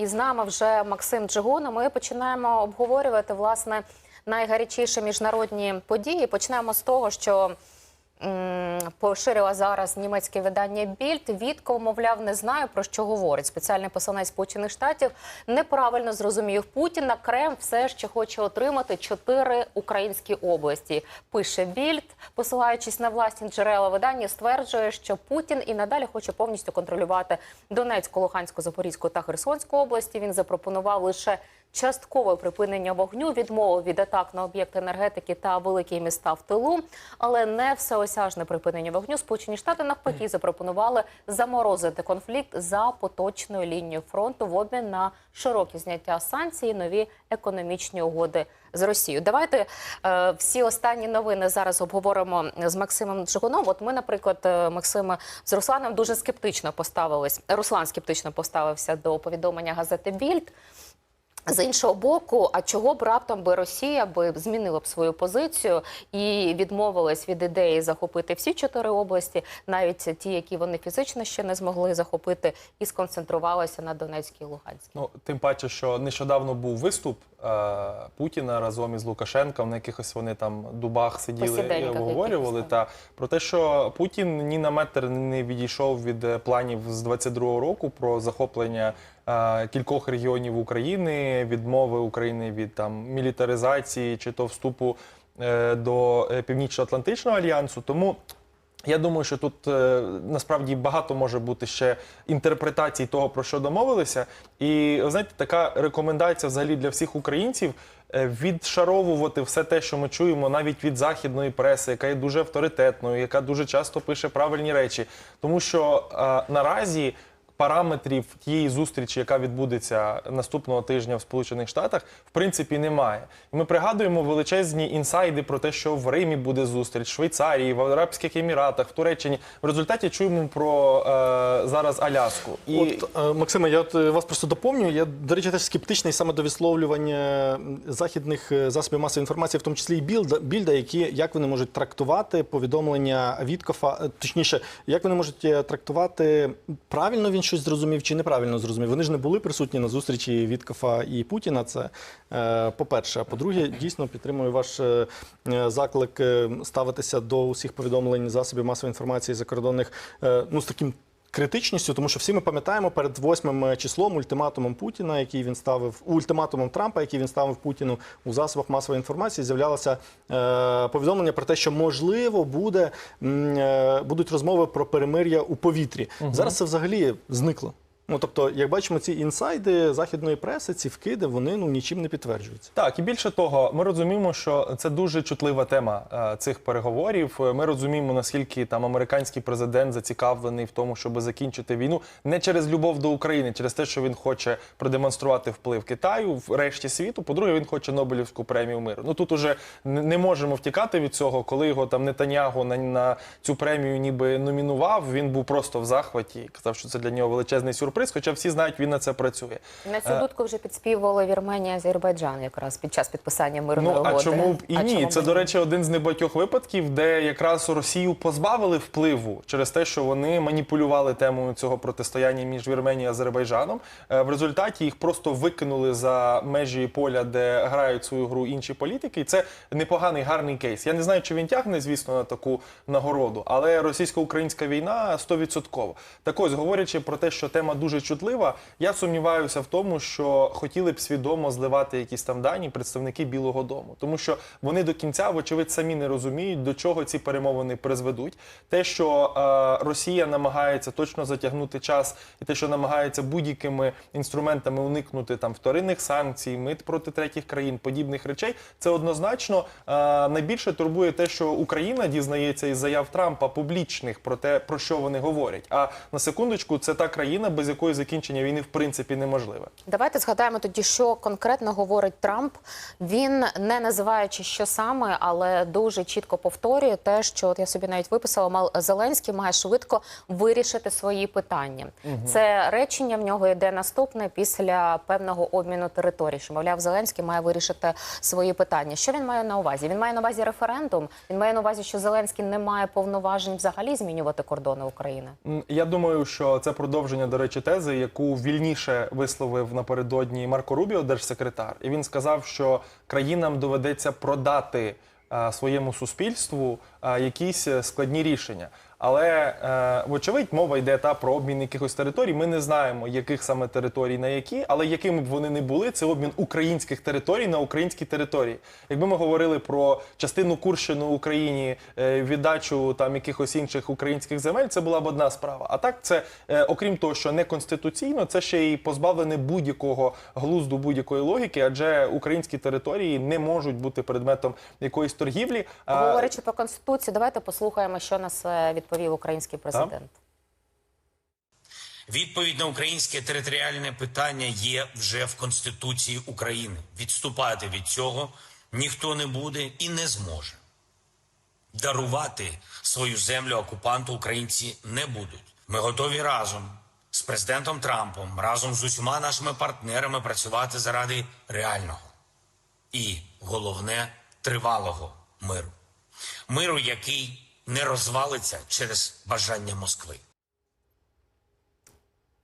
І з нами вже Максим Джигун. Ми починаємо обговорювати власне найгарячіші міжнародні події. Почнемо з того, що поширила зараз німецьке видання Більд. Вітков, мовляв, не знаю про що говорить. Спеціальний посланець Сполучених Штатів неправильно зрозумів Путіна. Крем все ще хоче отримати чотири українські області. Пише Більд, посилаючись на власні джерела видання, стверджує, що Путін і надалі хоче повністю контролювати Донецьку, Луганську, Запорізьку та Херсонську області. Він запропонував лише часткове припинення вогню, відмову від атак на об'єкти енергетики та великі міста в тилу, але не всеосяжне припинення вогню. Сполучені Штати навпаки запропонували заморозити конфлікт за поточною лінією фронту в обмін на широкі зняття санкцій, і нові економічні угоди з Росією. Давайте е, всі останні новини зараз обговоримо з Максимом Джигуном. От ми, наприклад, е, Максиме з Русланом дуже скептично поставились. Руслан скептично поставився до повідомлення газети Більд. З іншого боку, а чого б раптом би Росія би змінила б свою позицію і відмовилась від ідеї захопити всі чотири області, навіть ті, які вони фізично ще не змогли захопити, і сконцентрувалася на Донецькій і Луганській. Ну, тим паче, що нещодавно був виступ е, Путіна разом із Лукашенком, на якихось вони там дубах сиділи і обговорювали. Та про те, що Путін ні на метр не відійшов від планів з 22-го року про захоплення кількох регіонів України, відмови України від там мілітаризації чи то вступу е, до е, Північно-Атлантичного альянсу. Тому я думаю, що тут е, насправді багато може бути ще інтерпретацій того, про що домовилися. І знаєте, така рекомендація взагалі для всіх українців е, відшаровувати все те, що ми чуємо, навіть від західної преси, яка є дуже авторитетною, яка дуже часто пише правильні речі. Тому що е, наразі. Параметрів тієї зустрічі, яка відбудеться наступного тижня в Сполучених Штатах, в принципі, немає. Ми пригадуємо величезні інсайди про те, що в Римі буде зустріч, в Швейцарії, в Арабських Еміратах, в Туреччині. В результаті чуємо про е, зараз Аляску. І От, е, Максиме, я от, е, вас просто доповню. Я, до речі, теж скептичний саме до висловлювання західних е, засобів масової інформації, в тому числі і Більда, Більда які як вони можуть трактувати повідомлення Віткофа, точніше, як вони можуть трактувати правильно він щось зрозумів чи неправильно зрозумів. Вони ж не були присутні на зустрічі Віткофа і Путіна. Це е, по-перше. А по-друге, дійсно підтримую ваш е, е, заклик ставитися до усіх повідомлень засобів масової інформації закордонних ну з таким критичністю, тому що всі ми пам'ятаємо перед 8 числом ультиматумом Путіна, який він ставив ультиматумом Трампа, який він ставив Путіну у засобах масової інформації, з'являлося е, повідомлення про те, що можливо буде е, будуть розмови про перемир'я у повітрі. Зараз це взагалі зникло. Ну тобто, як бачимо, ці інсайди західної преси, ці вкиди, вони ну нічим не підтверджуються. Так, і більше того, ми розуміємо, що це дуже чутлива тема е, цих переговорів. Е, Ми розуміємо, наскільки там американський президент зацікавлений в тому, щоб закінчити війну не через любов до України, через те, що він хоче продемонструвати вплив Китаю в решті світу. По-друге, він хоче Нобелівську премію миру. Ну тут уже не можемо втікати від цього, коли його там Нетаньягу на, на цю премію ніби номінував. Він був просто в захваті казав, що це для нього величезний сюрприз. Хоча всі знають, він на це працює. На цю дудку вже підспівували Вірменія Азербайджан якраз під час підписання мирної Ну а чому б і А ні? Це до речі, один з небагатьох випадків, де якраз Росію позбавили впливу через те, що вони маніпулювали темою цього протистояння між Вірменією і Азербайджаном. Е, В результаті їх просто викинули за межі поля, де грають свою гру інші політики. І це непоганий гарний кейс. Я не знаю, чи він тягне, звісно, на таку нагороду, але російсько-українська війна 100%. Так ось, говорячи про те, що тема дуже чутлива, я сумніваюся в тому, що хотіли б свідомо зливати якісь там дані представники Білого Дому, тому що вони до кінця, вочевидь, самі не розуміють, до чого ці перемовини призведуть. Те, що е, Росія намагається точно затягнути час, і те, що намагається будь-якими інструментами уникнути там вторинних санкцій, мит проти третіх країн, подібних речей, це однозначно е, найбільше турбує те, що Україна дізнається із заяв Трампа публічних про те, про що вони говорять. А на секундочку, це та країна, без якої закінчення війни в принципі неможливе. Давайте згадаємо тоді, що конкретно говорить Трамп. Він не називаючи що саме, але дуже чітко повторює те, що от я собі навіть виписала, Зеленський має швидко вирішити свої питання. Це речення в нього йде наступне після певного обміну територій. Що мовляв, Зеленський має вирішити свої питання. Що він має на увазі? Він має на увазі референдум. Він має на увазі, що Зеленський не має повноважень взагалі змінювати кордони України. Я думаю, що це продовження, до речі, тези, яку вільніше висловив напередодні Марко Рубіо, держсекретар, і він сказав, що країнам доведеться продати е, своєму суспільству е, якісь е, складні рішення. Але е, вочевидь, мова йде та про обмін якихось територій. Ми не знаємо, яких саме територій на які, але якими б вони не були, це обмін українських територій на українські території. Якби ми говорили про частину Курщини Україні, е, віддачу там якихось інших українських земель, це була б одна справа. А так, це е, окрім того, що не конституційно, це ще й позбавлене будь-якого глузду, будь-якої логіки, адже українські території не можуть бути предметом якоїсь торгівлі. Говорячи про конституцію, давайте послухаємо, що нас е, відповів український президент. Відповідь на українське територіальне питання є вже в Конституції України. Відступати від цього ніхто не буде і не зможе. Дарувати свою землю окупанту українці не будуть. Ми готові разом з президентом Трампом, разом з усіма нашими партнерами працювати заради реального і головне тривалого миру. Миру, який не розвалиться через бажання Москви.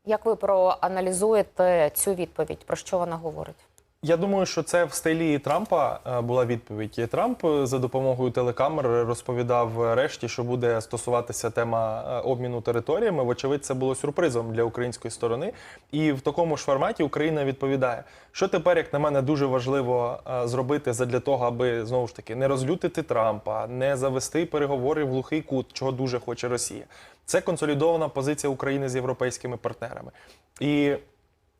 Як ви проаналізуєте цю відповідь? Про що вона говорить? Я думаю, що це в стилі Трампа е, була відповідь. І Трамп е, за допомогою телекамер розповідав е, решті, що буде стосуватися тема обміну територіями. Вочевидь, це було сюрпризом для української сторони. І в такому ж форматі Україна відповідає, що тепер, як на мене, дуже важливо зробити задля того, аби знову ж таки не розлютити Трампа, не завести переговори в глухий кут, чого дуже хоче Росія. Це консолідована позиція України з європейськими партнерами. І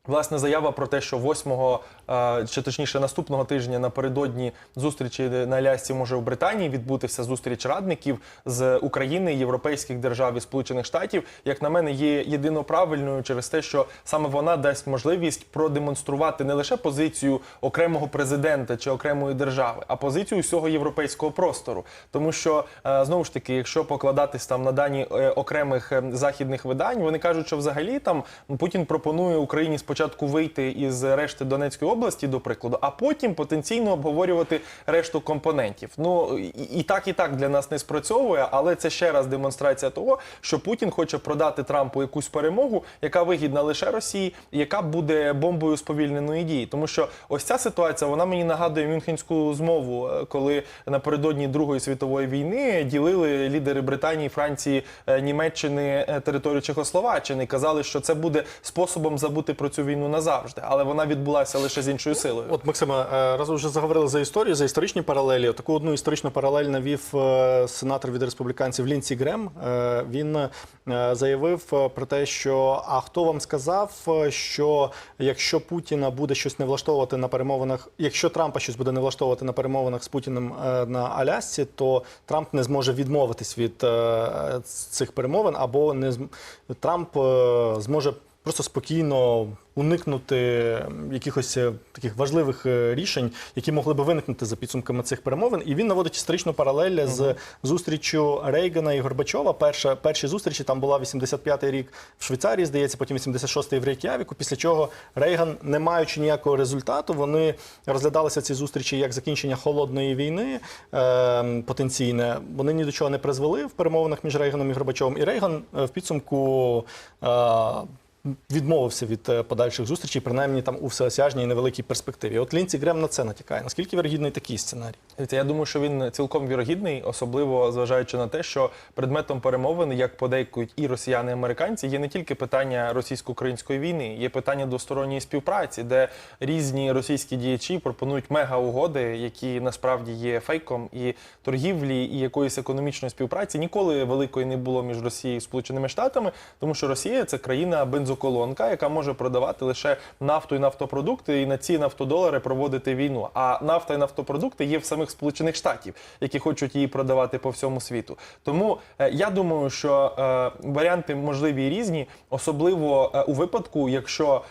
Власне, заява про те, що 8-го, е, чи точніше наступного тижня напередодні зустрічі на Алясці може в Британії відбутися зустріч радників з України, європейських держав і Сполучених Штатів, як на мене, є єдино правильною через те, що саме вона дасть можливість продемонструвати не лише позицію окремого президента чи окремої держави, а позицію всього європейського простору. Тому що е, знову ж таки, якщо покладатись там на дані е, окремих західних видань, вони кажуть, що взагалі там Путін пропонує Україні спочатку вийти із решти Донецької області, до прикладу, а потім потенційно обговорювати решту компонентів. Ну і, і так, і так для нас не спрацьовує, але це ще раз демонстрація того, що Путін хоче продати Трампу якусь перемогу, яка вигідна лише Росії, яка буде бомбою сповільненої дії. Тому що ось ця ситуація вона мені нагадує Мюнхенську змову, е, коли напередодні Другої світової війни ділили лідери Британії, Франції, е, Німеччини е, територію Чехословаччини. Казали, що це буде способом забути про цю війну назавжди, але вона відбулася лише з іншою силою. От Максиме, е, раз вже заговорили за історію, за історичні паралелі. Таку одну історичну паралель навів е, сенатор від республіканців Лінсі Грем. Е, Він заявив про те, що а хто вам сказав, що якщо Путіна буде щось не влаштовувати на перемовинах, якщо Трампа щось буде не влаштовувати на перемовинах з Путіним на Алясці, то Трамп не зможе відмовитись від цих перемовин, або не Трамп зможе просто спокійно уникнути якихось е, таких важливих е, рішень, які могли би виникнути за підсумками цих перемовин. І він наводить історичну паралель з зустрічю Рейгана і Горбачова. Перша перші зустрічі там була 85-й рік в Швейцарії, здається, потім 86-й в Рейк'явіку. Після чого Рейган, не маючи ніякого результату, вони розглядалися ці зустрічі як закінчення холодної війни е, потенційне. Вони ні до чого не призвели в перемовинах між Рейганом і Горбачовим. І Рейган е, в підсумку. Е, Відмовився від е, подальших зустрічей, принаймні там у всеосяжній невеликій перспективі. От Лінці Грем на це натякає. Наскільки вірогідний такий сценарій? Я думаю, що він цілком вірогідний, особливо зважаючи на те, що предметом перемовин, як подейкують і росіяни, і американці, є не тільки питання російсько-української війни, є питання двосторонньої співпраці, де різні російські діячі пропонують мега-угоди, які насправді є фейком, і торгівлі, і якоїсь економічної співпраці ніколи великої не було між Росією і Сполученими Штатами, тому що Росія це країна бензоколонка, яка може продавати лише нафту і нафтопродукти, і на ці нафтодолари проводити війну. А нафта і нафтопродукти є в самих Сполучених Штатів, які хочуть її продавати по всьому світу. Тому е, я думаю, що е, варіанти можливі і різні, особливо е, у випадку, якщо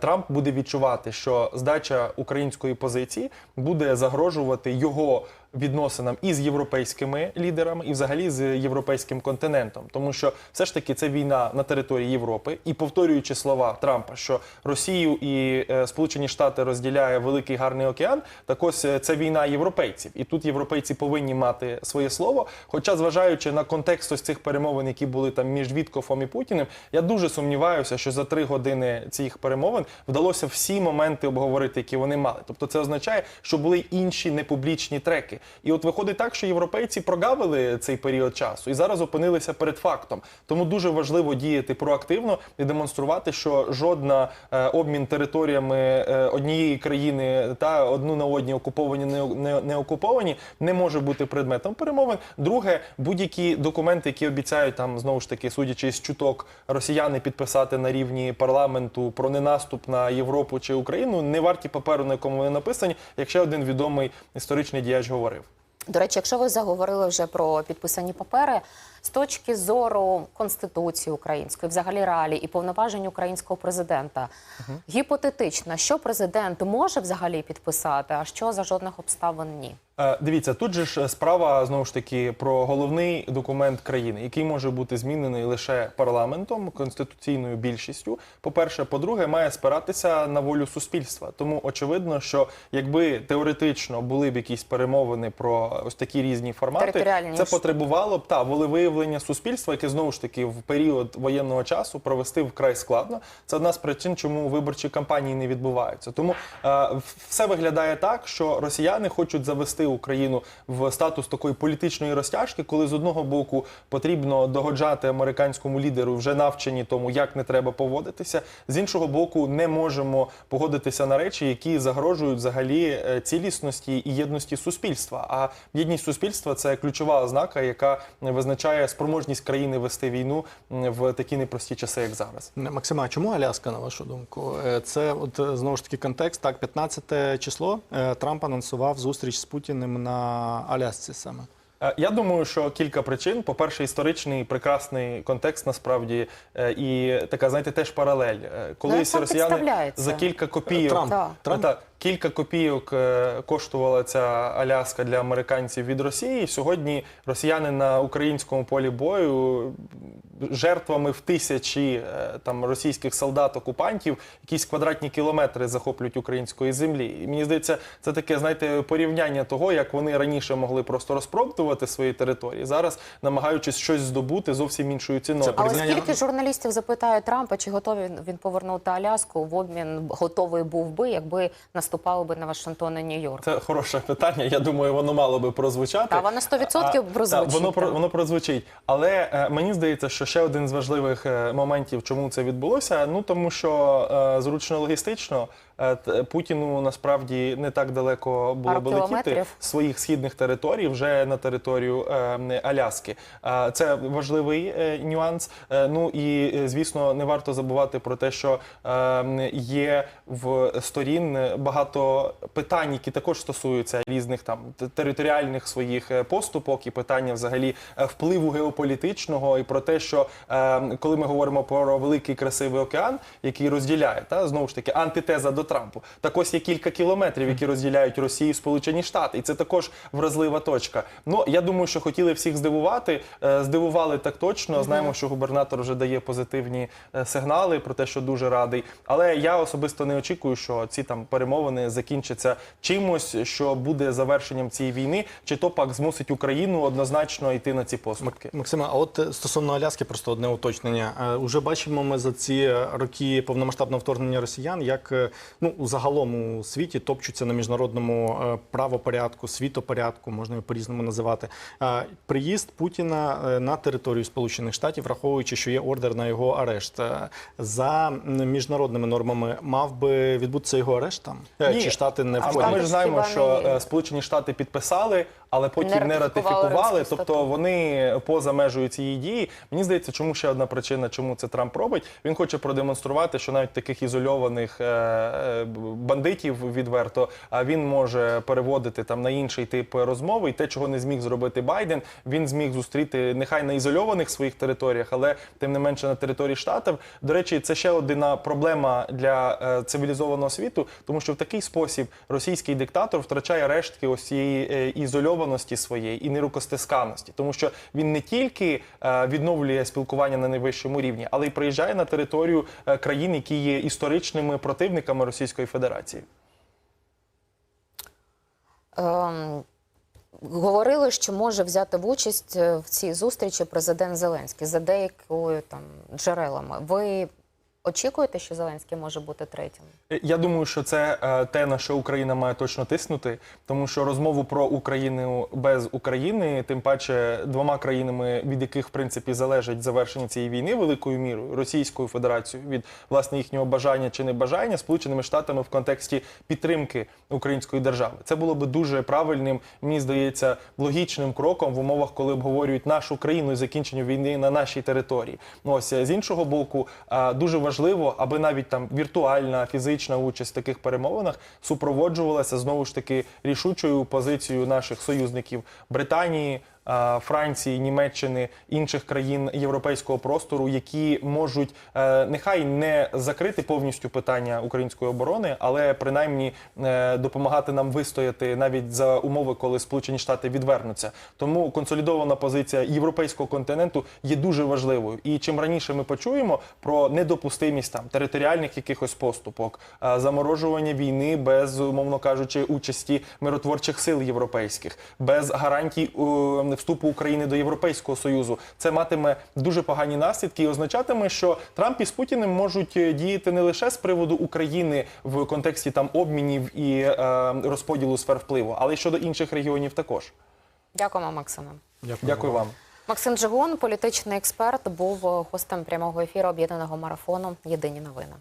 Трамп буде відчувати, що здача української позиції буде загрожувати його відносинам і з європейськими лідерами, і взагалі з європейським континентом, тому що все ж таки це війна на території Європи, і повторюючи слова Трампа, що Росію і е, Сполучені Штати розділяє великий гарний океан, так ось е, це війна європейців, і тут європейці повинні мати своє слово. Хоча, зважаючи на контекст ось цих перемовин, які були там між Віткофом і Путіним, я дуже сумніваюся, що за три години цих перемовин вдалося всі моменти обговорити, які вони мали. Тобто, це означає, що були інші непублічні треки. І от виходить так, що європейці прогавили цей період часу і зараз опинилися перед фактом. Тому дуже важливо діяти проактивно і демонструвати, що жодна е, обмін територіями е, однієї країни та одну на одні окуповані не, не, не окуповані не може бути предметом перемовин. Друге, будь-які документи, які обіцяють там знову ж таки, судячи з чуток, росіяни підписати на рівні парламенту про ненаступ на Європу чи Україну, не варті паперу, на якому вони написані, як ще один відомий історичний діяч говорив. До речі, якщо ви заговорили вже про підписані папери, з точки зору Конституції української, взагалі реалій і повноважень українського президента, гіпотетично, що президент може взагалі підписати, а що за жодних обставин ні. Е, Дивіться, тут же ж справа знову ж таки про головний документ країни, який може бути змінений лише парламентом, конституційною більшістю. По-перше, по-друге, має спиратися на волю суспільства. Тому очевидно, що якби теоретично були б якісь перемовини про ось такі різні формати, це потребувало б та волевиявлення суспільства, яке знову ж таки в період воєнного часу провести вкрай складно. Це одна з причин, чому виборчі кампанії не відбуваються. Тому е, все виглядає так, що росіяни хочуть завести Україну в статус такої політичної розтяжки, коли з одного боку потрібно догоджати американському лідеру, вже навчені тому, як не треба поводитися. З іншого боку, не можемо погодитися на речі, які загрожують взагалі е, цілісності і єдності суспільства. А єдність суспільства це ключова ознака, яка визначає спроможність країни вести війну в такі непрості часи, як зараз. Максима, а чому Аляска, на вашу думку? Е, Це от е, знову ж таки контекст. Так, 15 число е, Трамп анонсував зустріч з Путіним на Алясці саме. Я думаю, що кілька причин. По-перше, історичний прекрасний контекст насправді і така, знаєте, теж паралель. Колись росіяни за кілька копійок Трамп. Трамп? Так, кілька копійок е, коштувала ця Аляска для американців від Росії. Сьогодні росіяни на українському полі бою жертвами в тисячі е, там російських солдат-окупантів якісь квадратні кілометри захоплюють української землі. І мені здається, це таке, знаєте, порівняння того, як вони раніше могли просто розпродувати свої території. Зараз намагаючись щось здобути зовсім іншою ціною. Це А ось скільки журналістів запитають Трампа, чи готовий він- повернути Аляску в обмін готовий був би, якби наступали би на Вашингтон і Нью-Йорк? Це хороше питання. Я думаю, воно мало би прозвучати. Та, воно 100% А, прозвучить, та, Воно воно прозвучить. Але е, мені здається, що ще один з важливих е, моментів, чому це відбулося. Ну тому що е, зручно логістично Путіну насправді не так далеко було би летіти своїх східних територій вже на територію е, Аляски. Е, Це важливий е, нюанс. Е, Ну і е, звісно, не варто забувати про те, що е, є в сторін багато питань, які також стосуються різних там територіальних своїх е, поступок і питання взагалі е, впливу геополітичного, і про те, що е, коли ми говоримо про великий красивий океан, який розділяє та знову ж таки антитеза до Трампу, так ось є кілька кілометрів, які розділяють Росію і Сполучені Штати, і це також вразлива точка. Ну я думаю, що хотіли всіх здивувати. е, Здивували так точно. Знаємо, що губернатор вже дає позитивні е, сигнали про те, що дуже радий. Але я особисто не очікую, що ці там перемовини закінчаться чимось, що буде завершенням цієї війни, чи то пак змусить Україну однозначно йти на ці поступки. Максима, а от е, стосовно Аляски, просто одне уточнення. Уже бачимо ми за ці роки повномасштабного вторгнення росіян, як ну загалом у світі топчуться на міжнародному е, правопорядку, світопорядку, можна його по-різному називати. Е, Приїзд Путіна е, на територію Сполучених Штатів, враховуючи, що є ордер на його арешт, за міжнародними нормами мав би відбутися його арешт там? Ні. Чи штати не А ми ж знаємо, що Сполучені Штати підписали, але потім Не не ратифікували. Тобто вони поза межею цієї дії. Мені здається, чому ще одна причина, чому це Трамп робить. Він хоче продемонструвати, що навіть таких ізольованих е, е, бандитів відверто а він може переводити там на інший тип розмови. І те, чого не зміг зробити Байден, він зміг зустріти нехай на ізольованих своїх територіях, але тим не менше на території штатів. До речі, це ще одна проблема для е, цивілізованого світу, тому що в такий спосіб російський диктатор втрачає рештки ось цієї ізольованої ізольованості своєї і нерукостисканості, тому що він не тільки е, відновлює спілкування на найвищому рівні, але й приїжджає на територію е, країн, які є історичними противниками Російської Федерації. Ем, говорили, що може взяти в участь е, в цій зустрічі президент Зеленський за деякою там джерелами. Ви очікуєте, що Зеленський може бути третім? Я думаю, що це е, те, на що Україна має точно тиснути, тому що розмову про Україну без України, тим паче двома країнами, від яких в принципі залежить завершення цієї війни великою мірою Російською Федерацією від власне їхнього бажання чи небажання, Сполученими Штатами в контексті підтримки української держави. Це було би дуже правильним, мені здається, логічним кроком в умовах, коли обговорюють нашу країну і закінчення війни на нашій території. Ну ось е, з іншого боку, е, дуже важливо, аби навіть там віртуальна фізична участь в таких перемовинах супроводжувалася знову ж таки рішучою позицією наших союзників Британії. Е, Франції, Німеччини, інших країн європейського простору, які можуть е, нехай не закрити повністю питання української оборони, але принаймні е, допомагати нам вистояти навіть за умови, коли Сполучені Штати відвернуться. Тому консолідована позиція європейського континенту є дуже важливою. І чим раніше ми почуємо про недопустимість там територіальних якихось поступок, заморожування війни без, умовно кажучи, участі миротворчих сил європейських, без гарантій вступу України до Європейського союзу, це матиме дуже погані наслідки і означатиме, що Трамп із Путіним можуть е, діяти не лише з приводу України в контексті там обмінів і е, розподілу сфер впливу, але й щодо інших регіонів також. Дякуємо, Максиме. Дякую вам. Максим Джигун, політичний експерт, був гостем прямого ефіру об'єднаного марафону Єдині новини.